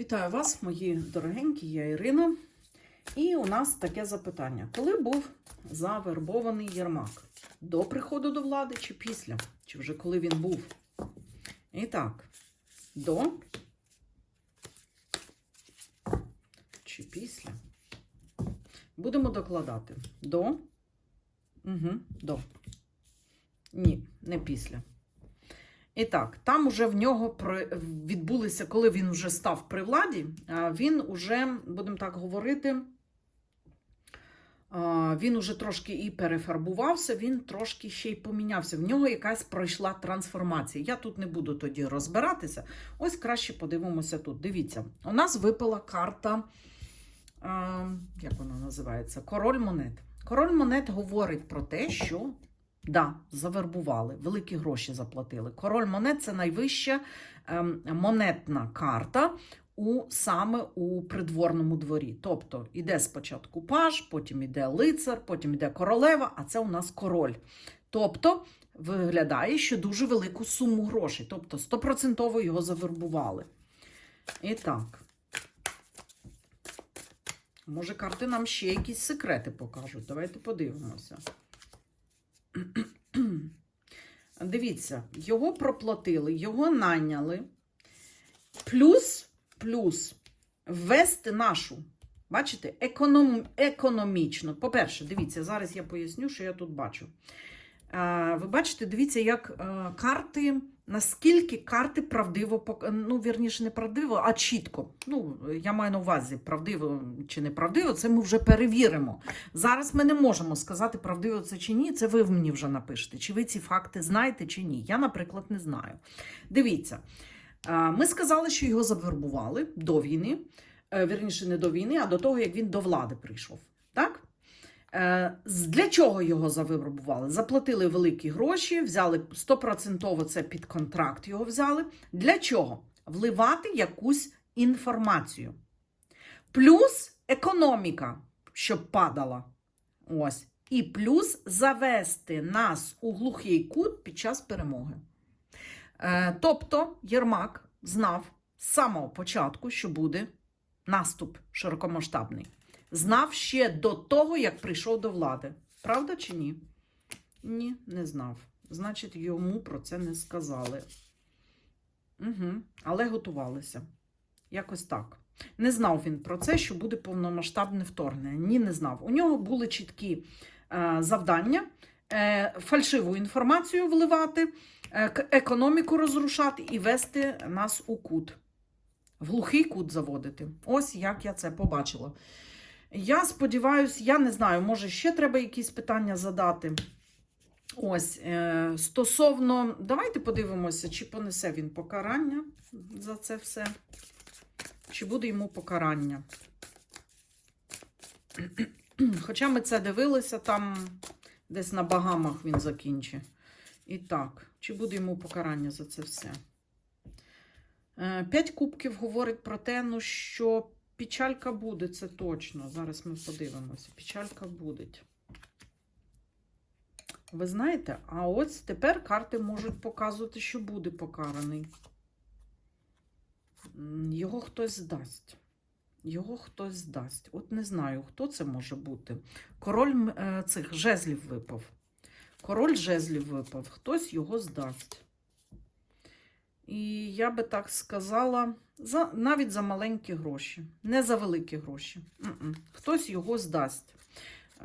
Вітаю вас, мої дорогенькі, я Ірина. І у нас таке запитання: коли був завербований Єрмак? До приходу до влади чи після? Чи вже коли він був? І так, до чи після? Будемо докладати. До. Угу, до. Ні, не після. І так, там уже в нього відбулися, коли він вже став при владі, він уже, будемо так говорити, він уже трошки і перефарбувався, він трошки ще й помінявся. В нього якась пройшла трансформація. Я тут не буду тоді розбиратися. Ось краще подивимося тут. Дивіться, у нас випала карта, як вона називається? Король монет. Король монет говорить про те, що Да, завербували, великі гроші заплатили. Король монет це найвища ем, монетна карта у, саме у придворному дворі. Тобто іде спочатку паж, потім іде лицар, потім іде королева, а це у нас король. Тобто виглядає, що дуже велику суму грошей. Тобто стопроцентово його завербували. І так. Може, карти нам ще якісь секрети покажуть. Давайте подивимося. Дивіться, його проплатили, його найняли. Плюс, плюс ввести нашу, бачите, економ, економічно. По-перше, дивіться, зараз я поясню, що я тут бачу. Ви бачите, дивіться, як е, карти, наскільки карти правдиво, ну, вірніше, не правдиво, а чітко. Ну, я маю на увазі, правдиво чи неправдиво, це ми вже перевіримо. Зараз ми не можемо сказати, правдиво це чи ні. Це ви мені вже напишете. Чи ви ці факти знаєте чи ні? Я, наприклад, не знаю. Дивіться, ми сказали, що його завербували до війни. Е, Вірніше, не до війни, а до того, як він до влади прийшов. Е, Для чого його завербували? Заплатили великі гроші, взяли стопроцентово це під контракт його взяли. Для чого? Вливати якусь інформацію. Плюс економіка, щоб падала. Ось. І плюс завести нас у глухий кут під час перемоги. Е, тобто Єрмак знав з самого початку, що буде наступ широкомасштабний. Знав ще до того, як прийшов до влади. Правда чи ні? Ні, не знав. Значить, йому про це не сказали. Угу. Але готувалися. Якось так. Не знав він про це, що буде повномасштабне вторгнення. Ні, не знав. У нього були чіткі е, завдання е, фальшиву інформацію вливати, е, економіку розрушати і вести нас у кут. В глухий кут заводити. Ось як я це побачила. Я сподіваюся, я не знаю, може ще треба якісь питання задати. Ось, е, стосовно, давайте подивимося, чи понесе він покарання за це все. Чи буде йому покарання? Хоча ми це дивилися, там десь на Багамах він закінчить. І так, чи буде йому покарання за це все? Е, П'ять кубків говорить про те, ну, що печалька буде, це точно. Зараз ми подивимося. Печалька буде. Ви знаєте, а ось тепер карти можуть показувати, що буде покараний. Його хтось здасть. Його хтось здасть. От не знаю, хто це може бути. Король е, цих жезлів випав. Король жезлів випав. Хтось його здасть. І я би так сказала, за, навіть за маленькі гроші, не за великі гроші. М-м. Хтось його здасть.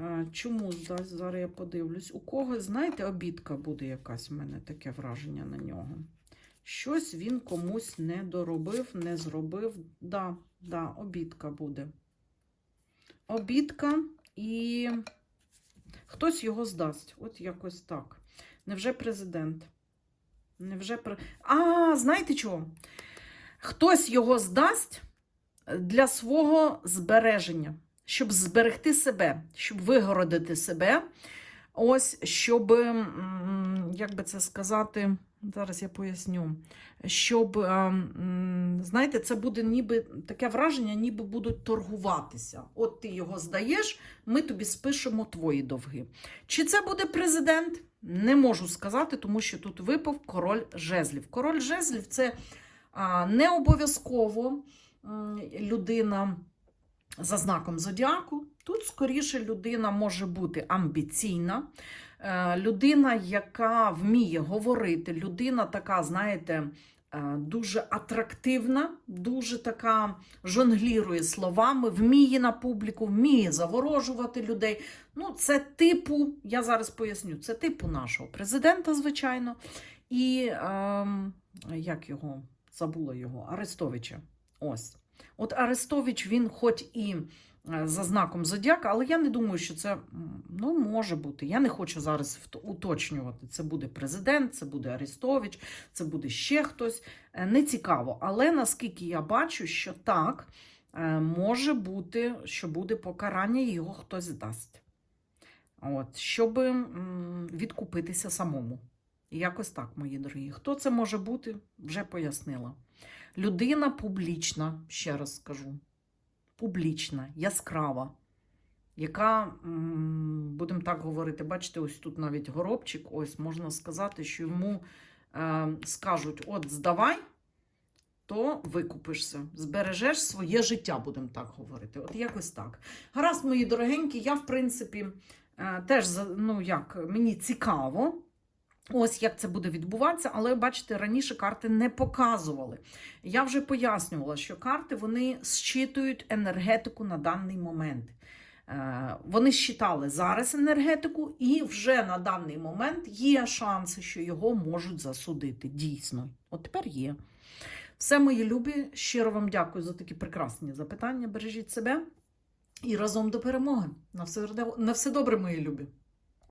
Е, Чому здасть? Зараз я подивлюсь. У когось, знаєте, обідка буде якась в мене таке враження на нього. Щось він комусь не доробив, не зробив. Да, да, обідка буде. Обідка і хтось його здасть. От якось так. Невже президент? Невже при... А, знаєте чого? Хтось його здасть для свого збереження, щоб зберегти себе, щоб вигородити себе. Ось, щоб, як би це сказати, зараз я поясню, щоб, знаєте, це буде ніби таке враження, ніби будуть торгуватися. От ти його здаєш, ми тобі спишемо твої довги. Чи це буде президент? Не можу сказати, тому що тут випав король жезлів. Король жезлів це не обов'язково людина за знаком зодіаку. Тут скоріше людина може бути амбіційна, е, людина, яка вміє говорити, людина така, знаєте, дуже атрактивна, дуже така жонглірує словами, вміє на публіку, вміє заворожувати людей. Ну, це типу, я зараз поясню, це типу нашого президента, звичайно, і ем, як його забула його, Арестовича. Ось. От Арестович, він хоч і е, за знаком зодіака, але я не думаю, що це ну, може бути. Я не хочу зараз уточнювати. Це буде президент, це буде Арестович, це буде ще хтось. Е, Не цікаво. Але наскільки я бачу, що так, е, може бути, що буде покарання, його хтось дасть. От, щоб відкупитися самому. Якось так, мої дорогі. Хто це може бути, вже пояснила. Людина публічна, ще раз скажу. Публічна, яскрава, яка, будемо так говорити, бачите, ось тут навіть горобчик, ось можна сказати, що йому е, скажуть: от здавай, то викупишся, збережеш своє життя, будемо так говорити. От якось так. Гаразд, мої дорогенькі, я, в принципі, е, теж ну, як, мені цікаво. Ось як це буде відбуватися, але бачите, раніше карти не показували. Я вже пояснювала, що карти вони зчитують енергетику на даний момент. Е, Вони щитали зараз енергетику, і вже на даний момент є шанси, що його можуть засудити. Дійсно, от тепер є. Все, мої любі, щиро вам дякую за такі прекрасні запитання. Бережіть себе і разом до перемоги. На все, на все добре, мої любі.